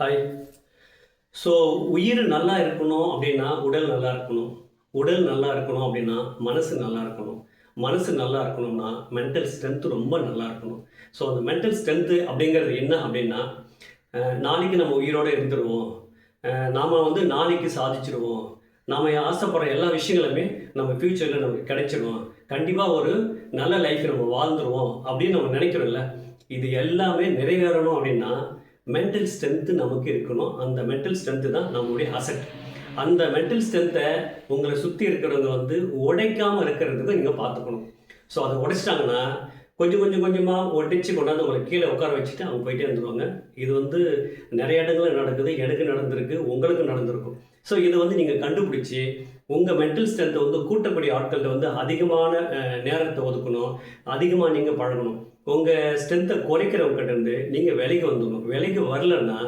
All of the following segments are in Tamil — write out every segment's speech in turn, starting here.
ஹாய் ஸோ உயிர் நல்லா இருக்கணும் அப்படின்னா உடல் நல்லா இருக்கணும். உடல் நல்லா இருக்கணும் அப்படின்னா மனசு நல்லா இருக்கணும். மனசு நல்லா இருக்கணும்னா மென்டல் ஸ்ட்ரென்த்து ரொம்ப நல்லா இருக்கணும். ஸோ அந்த மென்டல் ஸ்ட்ரென்த்து அப்படிங்கிறது என்ன அப்படின்னா நாளைக்கு நம்ம உயிரோடு இருந்துருவோம். நாம் வந்து நாளைக்கு சாதிச்சிருவோம். நாம் ஆசைப்படுற எல்லா விஷயங்களுமே நம்ம ஃப்யூச்சரில் நமக்கு கிடைச்சிடும் கண்டிப்பாக ஒரு நல்ல லைஃப் நம்ம வாழ்ந்துருவோம் அப்படின்னு நம்ம நினைக்கிறோம்ல. இது எல்லாமே நிறைவேறணும் அப்படின்னா மென்டல் ஸ்ட்ரென்த்து நமக்கு இருக்கணும். அந்த மென்டல் ஸ்ட்ரென்த்து தான் நம்மளுடைய அசட் அந்த மென்டல் ஸ்ட்ரென்த்தை உங்களை சுற்றி இருக்கிறவங்க வந்து உடைக்காமல் இருக்கிறதுக்கு நீங்கள் பார்த்துக்கணும். ஸோ அதை உடைச்சிட்டாங்கன்னா கொஞ்சம் கொஞ்சம் கொஞ்சமாக ஒடிச்சு கொண்டாந்து உங்களை கீழே உட்கார வச்சுட்டு அவங்க போயிட்டே இருந்துருவாங்க. இது வந்து நிறைய இடங்களில் நடக்குது. எனக்கு நடந்திருக்கு. உங்களுக்கு நடந்திருக்கும். ஸோ இதை வந்து நீங்கள் கண்டுபிடிச்சி உங்கள் மென்டல் ஸ்ட்ரென்த்தை வந்து கூட்டக்கூடிய ஆட்கள்கிட்ட வந்து அதிகமான நேரத்தை ஒதுக்கணும். அதிகமாக நீங்கள் பழகணும். உங்கள் ஸ்ட்ரென்த்தை குறைக்கிறவங்ககிட்ட இருந்து நீங்கள் விலைக்கு வந்துடணும். விலைக்கு வரலன்னா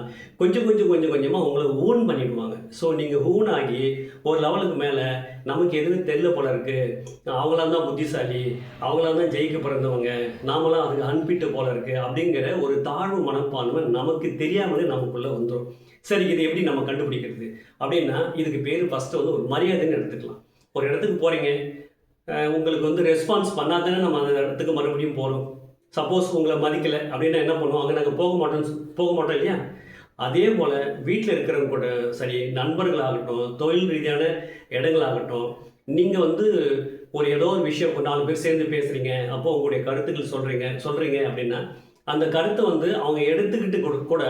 கொஞ்சம் கொஞ்சம் கொஞ்சம் கொஞ்சமாக உங்களை ஊன் பண்ணிடுவாங்க. ஸோ நீங்கள் ஊன் ஆகி ஒரு லெவலுக்கு மேலே நமக்கு எதுவும் தெரியல போல இருக்குது அவங்களாம் தான் புத்திசாலி. அவங்களாம் தான் ஜெயிக்க பிறந்தவங்க. நாமளாம் அதுக்கு அன்பிட்டு போல இருக்குது அப்படிங்கிற ஒரு தாழ்வு மனப்பான்மை நமக்கு தெரியாமலே நமக்குள்ளே வந்துடும் சரி இது எப்படி நம்ம கண்டுபிடிக்கிறது? அப்படின்னா இதுக்கு பேர் ஃபஸ்ட்டு வந்து ஒரு மரியாதைன்னு எடுத்துக்கலாம். ஒரு இடத்துக்கு போகிறீங்க உங்களுக்கு வந்து ரெஸ்பான்ஸ் பண்ணாதானே நம்ம அந்த இடத்துக்கு மறுபடியும் போகிறோம் சப்போஸ் உங்களை மதிக்கலை அப்படின்னா என்ன பண்ணுவோம்? அங்கே நாங்கள் போக மாட்டோம் போக மாட்டோம் இல்லையா? அதே போல் வீட்டில் இருக்கிறவங்க கூட சரி நண்பர்களாகட்டும் தொழில் ரீதியான இடங்களாகட்டும் நீங்கள் வந்து ஒரு ஏதோ ஒரு விஷயம் ஒரு நாலு பேர் சேர்ந்து பேசுகிறீங்க அப்போ உங்களுடைய கருத்துக்கள் சொல்கிறீங்க சொல்கிறீங்க அப்படின்னா அந்த கருத்தை வந்து அவங்க எடுத்துக்கிட்டு கூட- கூட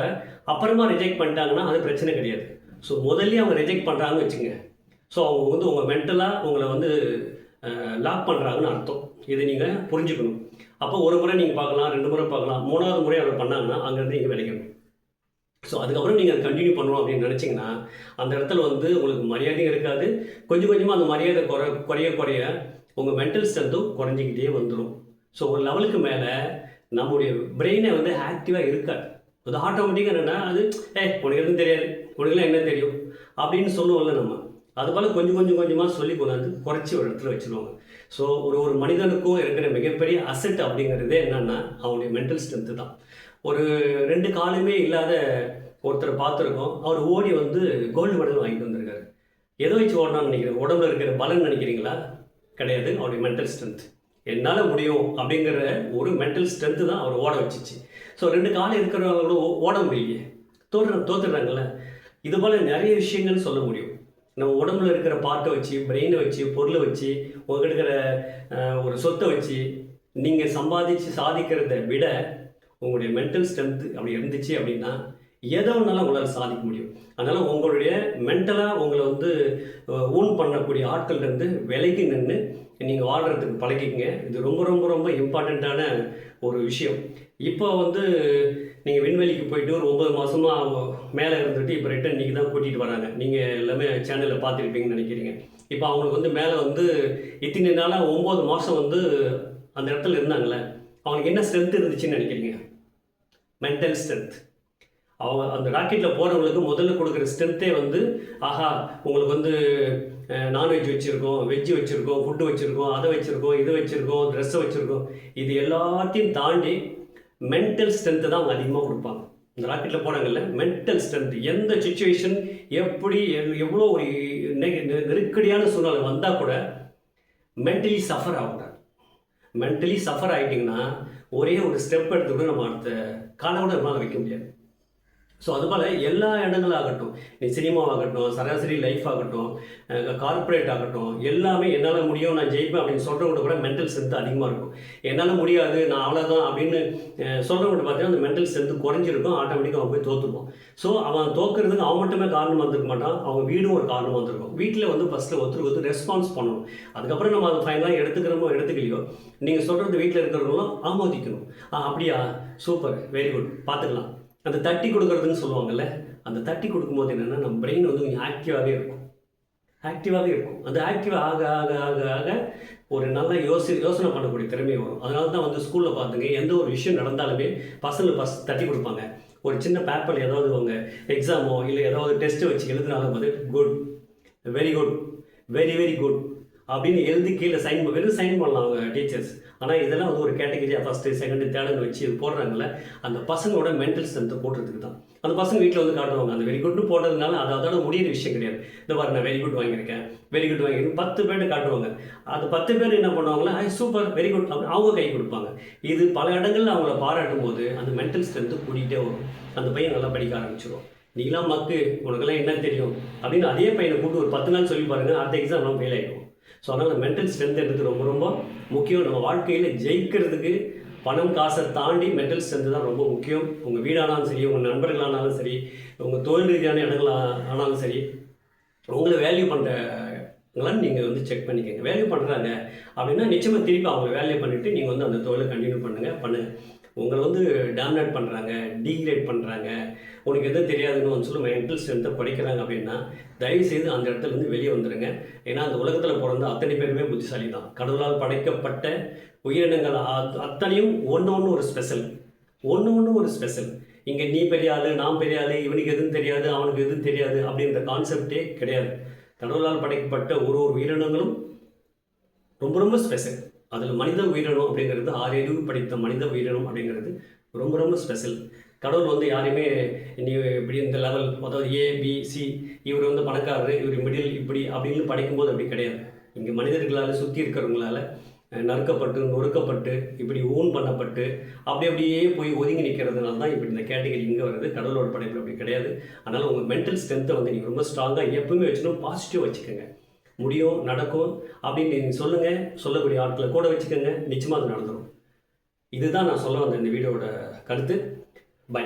அப்புறமா ரிஜெக்ட் பண்ணிட்டாங்கன்னா அது பிரச்சனை கிடையாது. ஸோ முதல்ல அவங்க ரிஜெக்ட் பண்ணுறாங்கன்னு வச்சுங்க ஸோ அவங்க வந்து உங்கள் மென்டலாக உங்களை வந்து லாக் பண்ணுறாங்கன்னு அர்த்தம். இதை நீங்கள் புரிஞ்சுக்கணும். அப்போ ஒரு முறை நீங்கள் பார்க்கலாம் ரெண்டு முறை பார்க்கலாம் மூணாவது முறை அதை பண்ணாங்கன்னா அங்கேருந்து நீங்கள் விளைக்கணும் ஸோ அதுக்கப்புறம் நீங்கள் அதை கண்டினியூ பண்ணணும் அப்படின்னு நினச்சிங்கன்னா அந்த இடத்துல வந்து உங்களுக்கு மரியாதையும் இருக்காது. கொஞ்சம் கொஞ்சமாக அந்த மரியாதை குறை குறைய குறைய உங்கள் மென்டல் ஸ்ட்ரென்த்தும் குறைஞ்சிக்கிட்டே வந்துடும் ஸோ ஒரு லெவலுக்கு மேலே நம்முடைய பிரெயினை வந்து ஆக்டிவாக இருக்காது. அது ஆட்டோமேட்டிக்காக என்னென்னா அது ஏ உனக்கு எதுவும் தெரியாது. உனக்குலாம் என்ன தெரியும்? அப்படின்னு சொல்லுவோம்ல நம்ம. அதுபோல் கொஞ்சம் கொஞ்சம் கொஞ்சமாக சொல்லி கொண்டாந்து குறைச்சி ஒரு இடத்துல வச்சுருவாங்க. ஸோ ஒரு ஒரு மனிதனுக்கும் இருக்கிற மிகப்பெரிய அசெட் அப்படிங்கிறதே என்னென்னா அவனுடைய மென்டல் ஸ்ட்ரென்த்து தான். ஒரு ரெண்டு காலுமே இல்லாத ஒருத்தரை பார்த்துருக்கோம். அவர் ஓடி வந்து கோல்டு மெடல் வாங்கிட்டு வந்திருக்காரு. எதை வச்சு ஓடணும்னு நினைக்கிறேன் உடம்புல இருக்கிற பலன் நினைக்கிறீங்களா? கிடையாது. அவருடைய மென்டல் ஸ்ட்ரென்த் என்னால் முடியும் அப்படிங்கிற ஒரு மென்டல் ஸ்ட்ரென்த்து தான் அவர் ஓட வச்சுச்சு. ஸோ ரெண்டு காலம் இருக்கிறவங்களும் ஓட முடியலையே. தோற்று தோத்துடுறாங்கல்ல. இது போல் நிறைய விஷயங்கள் சொல்ல முடியும். நம்ம உடம்புல இருக்கிற பார்ட்டை வச்சு பிரெயினை வச்சு பொருளை வச்சு உங்ககிட்ட இருக்கிற ஒரு சொத்தை வச்சு நீங்கள் சம்பாதிச்சு சாதிக்கிறத விட உங்களுடைய மென்டல் ஸ்ட்ரென்த்து அப்படி இருந்துச்சு அப்படின்னா எதை ஒன்றாலும் உங்களால் சாதிக்க முடியும்? அதனால் உங்களுடைய மென்டலாக உங்களை வந்து ஊன் பண்ணக்கூடிய ஆட்கள்லேருந்து விலைக்கு நின்று நீங்கள் வாழ்கிறதுக்கு பழகிக்கங்க. இது ரொம்ப ரொம்ப ரொம்ப இம்பார்ட்டண்ட்டான ஒரு விஷயம். இப்போ வந்து நீங்கள் விண்வெளிக்கு போயிட்டு ஒரு ஒம்பது மாதமாக மேலே இருந்துட்டு இப்போ ரிட்டன் நீங்கள் தான் கூட்டிகிட்டு வராங்க. நீங்கள் எல்லாமே சேனலில் பார்த்துருப்பீங்கன்னு நினைக்கிறீங்க. இப்போ அவங்களுக்கு வந்து மேலே வந்து இத்தனை நாளாக ஒம்பது மாதம் வந்து அந்த இடத்துல இருந்தாங்கல்ல அவங்களுக்கு என்ன ஸ்ட்ரென்த் இருந்துச்சுன்னு நினைக்கிறீங்க? மென்டல் ஸ்ட்ரென்த் அவங்க அந்த ராக்கெட்டில் போகிறவங்களுக்கு முதல்ல கொடுக்குற ஸ்ட்ரென்த்தே வந்து ஆஹா உங்களுக்கு வந்து நான்வெஜ் வச்சுருக்கோம் வெஜ்ஜு வச்சுருக்கோம் ஃபுட்டு வச்சுருக்கோம் அதை வச்சுருக்கோம் இது வச்சுருக்கோம் ட்ரெஸ்ஸை வச்சுருக்கோம். இது எல்லாத்தையும் தாண்டி மென்டல் ஸ்ட்ரென்த்து தான் அவங்க அதிகமாக கொடுப்பாங்க. இந்த ராக்கெட்டில் போனாங்கல்ல மென்டல் ஸ்ட்ரென்த் எந்த சுச்சுவேஷன் எப்படி எவ்வளோ ஒரு நெ- நெ- நெருக்கடியான சூழ்நிலை வந்தால் கூட மென்டலி சஃபர் ஆகக்கூடாது மென்டலி சஃபர் ஆகிட்டிங்கன்னா ஒரே ஒரு ஸ்டெப் எடுத்து கூட நம்ம அடுத்த காலை கூட நம்மளால் வைக்க முடியாது. ஸோ அதுபோல் எல்லா இடங்களாகட்டும் நீ சினிமாவாகட்டும் சராசரி லைஃப் ஆகட்டும் கார்ப்பரேட் ஆகட்டும் எல்லாமே என்னால் முடியும் நான் ஜெயிப்பேன் அப்படின்னு சொல்கிறவங்க கூட மென்டல் ஸ்ட்ரென்த் அதிகமாக இருக்கும். என்னால் முடியாது நான் அவ்வளோதான் அப்படின்னு சொல்கிறவங்க பார்த்தீங்கன்னா அந்த மென்டல் ஸ்ட்ரென்த் குறைஞ்சிருக்கும் ஆட்டோமேட்டிக்காக அவன் போய் தோற்றுப்போம் ஸோ அவன் தோக்குறதுக்கு அவன் மட்டுமே காரணம் வந்திருக்க மாட்டான் அவங்க வீடும் ஒரு காரணம் வந்திருக்கும் வீட்டில் வந்து ஃபஸ்ட்டு ஒருத்தருக்கு ஒருத்தர் ரெஸ்பான்ஸ் பண்ணணும். அதுக்கப்புறம் நம்ம அதை ஃபைனலாக எடுத்துக்கிறோமோ எடுத்துக்கலையோ நீங்கள் சொல்கிறது வீட்டில் இருக்கிறவங்களும் ஆமோதிக்கணும். ஆ அப்படியா? சூப்பர். வெரி குட் பார்த்துக்கலாம். அந்த தட்டி கொடுக்குறதுன்னு சொல்லுவாங்கல்ல அந்த தட்டி கொடுக்கும்போது என்னென்னா நம்ம பிரெயின் வந்து கொஞ்சம் ஆக்டிவாகவே இருக்கும். ஆக்டிவாகவே இருக்கும். அந்த ஆக்டிவ் ஆக ஆக ஆக ஆக ஒரு நல்ல யோசி யோசனை பண்ணக்கூடிய திறமை வரும். அதனால தான் வந்து ஸ்கூலில் பார்த்துங்க எந்த ஒரு விஷயம் நடந்தாலுமே பசங்களை பஸ் தட்டி கொடுப்பாங்க. ஒரு சின்ன பேப்பர் ஏதாவது அவங்க எக்ஸாமோ இல்லை ஏதாவது டெஸ்ட்டு வச்சு எழுதுனாலும் வந்து good very good very very good அப்படின்னு எழுதி கீழே சைன் வெறும் சைன் பண்ணலாம் அவங்க டீச்சர்ஸ் ஆனால் இதெல்லாம் வந்து ஒரு கேட்டகரியாக ஃபஸ்ட்டு செகண்டு தேர்டுன்னு வச்சு இது போடுறாங்கல்ல அந்த பசங்களோட மென்டல் ஸ்ட்ரென்த்தை போடுறதுக்கு தான். அந்த பசங்க வீட்டில் வந்து காட்டுவாங்க அந்த வெரி குட்னு போடுறதுனால அது அதோட முடியிற விஷயம் கிடையாது. இந்த பாரு நான் வெரி குட் வாங்கியிருக்கேன் வெரி குட் வாங்கியிருக்கேன் பத்து பேர் காட்டுவாங்க. அந்த பத்து பேர் என்ன பண்ணுவாங்களா ஐ சூப்பர் வெரி குட் அவங்க கை கொடுப்பாங்க. இது பல இடங்களில் அவங்கள பாராட்டும் போது அந்த மென்டல் ஸ்ட்ரென்த்து கூட்டிகிட்டே வரும். அந்த பையன் நல்லா படிக்க ஆரம்பிச்சிடும் நீங்களாம் மக்கு உனக்கெல்லாம் என்ன தெரியும் அப்படின்னு அதே பையனை கூப்பிட்டு ஒரு பத்து நாள் சொல்லி பாருங்க அடுத்த எக்ஸாம்லாம் ஃபெயில் ஆகிடும் ஸோ அதனால் மென்டல் எடுத்து ரொம்ப ரொம்ப முக்கியம். நம்ம வாழ்க்கையில் ஜெயிக்கிறதுக்கு பணம் காசை தாண்டி மென்டல் ஸ்ட்ரென்த் தான் ரொம்ப முக்கியம். உங்கள் வீடானாலும் சரி உங்கள் நண்பர்களானாலும் சரி உங்கள் தொழில் ரீதியான இடங்கள் ஆனாலும் சரி உங்களை வேல்யூ பண்ணுறவங்களாம் நீங்கள் வந்து செக் பண்ணிக்கோங்க. வேல்யூ பண்ணுறாங்க அப்படின்னா நிச்சயமாக திருப்பி அவங்க வேல்யூ பண்ணிவிட்டு நீங்கள் வந்து அந்த தொழிலை கண்டினியூ பண்ணுங்கள் பண்ணுங்கள் உங்களை வந்து டாமினேட் பண்ணுறாங்க டீக்ரேட் பண்ணுறாங்க உனக்கு எதுவும் தெரியாதுன்னு வந்து சொல்லி மென்டல் ஸ்ட்ரென்த்தை குறைக்கிறாங்க அப்படின்னா தயவு செய்து அந்த இடத்துல இருந்து வெளியே வந்துடுங்க ஏன்னா அந்த உலகத்தில் பிறந்த அத்தனை பேருமே புத்திசாலி தான் கடவுளால் படைக்கப்பட்ட உயிரினங்கள் அ- அத்தனையும் ஒன்று ஒன்று ஒரு ஸ்பெஷல் ஒன்று ஒன்று ஒரு ஸ்பெஷல் இங்கே நீ பெரிய ஆளு நான் பெரிய ஆளு இவனுக்கு எதுவும் தெரியாது அவனுக்கு எதுவும் தெரியாது அப்படின்ற கான்செப்டே கிடையாது. கடவுளால் படைக்கப்பட்ட ஒரு ஒரு உயிரினங்களும் ரொம்ப ரொம்ப ஸ்பெஷல் அதில் மனித உயிரினம் அப்படிங்கிறது ஆறு அறிவு படித்த மனித உயிரினம் அப்படிங்கிறது ரொம்ப ரொம்ப ஸ்பெஷல் கடவுள் வந்து யாரையுமே நீ இப்படி இந்த லெவல் அதாவது ஏ பி சி இவர் வந்து பணக்காரர் இவர் மிடில் இப்படி அப்படின்னு படைக்கும்போது அப்படி கிடையாது. இங்கே மனிதர்களால் சுற்றி இருக்கிறவங்களால நறுக்கப்பட்டு நொறுக்கப்பட்டு இப்படி ஊன் பண்ணப்பட்டு அப்படி அப்படியே போய் ஒதுங்கி நிற்கிறதுனால தான் இப்படி இந்த கேட்டகரி இங்கே வருது. கடவுளோட படைப்பில் அப்படி கிடையாது. அதனால் உங்கள் மென்டல் ஸ்ட்ரென்த்தை வந்து நீங்கள் ரொம்ப ஸ்ட்ராங்காக எப்பவுமே வச்சுக்கணும் பாசிட்டிவ் வச்சுக்கோங்க. முடியும் நடக்கும் அப்படின்னு நீங்கள் சொல்லுங்கள் சொல்லக்கூடிய ஆட்களை கூட வச்சுக்கோங்க. நிச்சயமாக அது நடந்துடும் இதுதான் நான் சொல்ல வந்த இந்த வீடியோட கருத்து. பை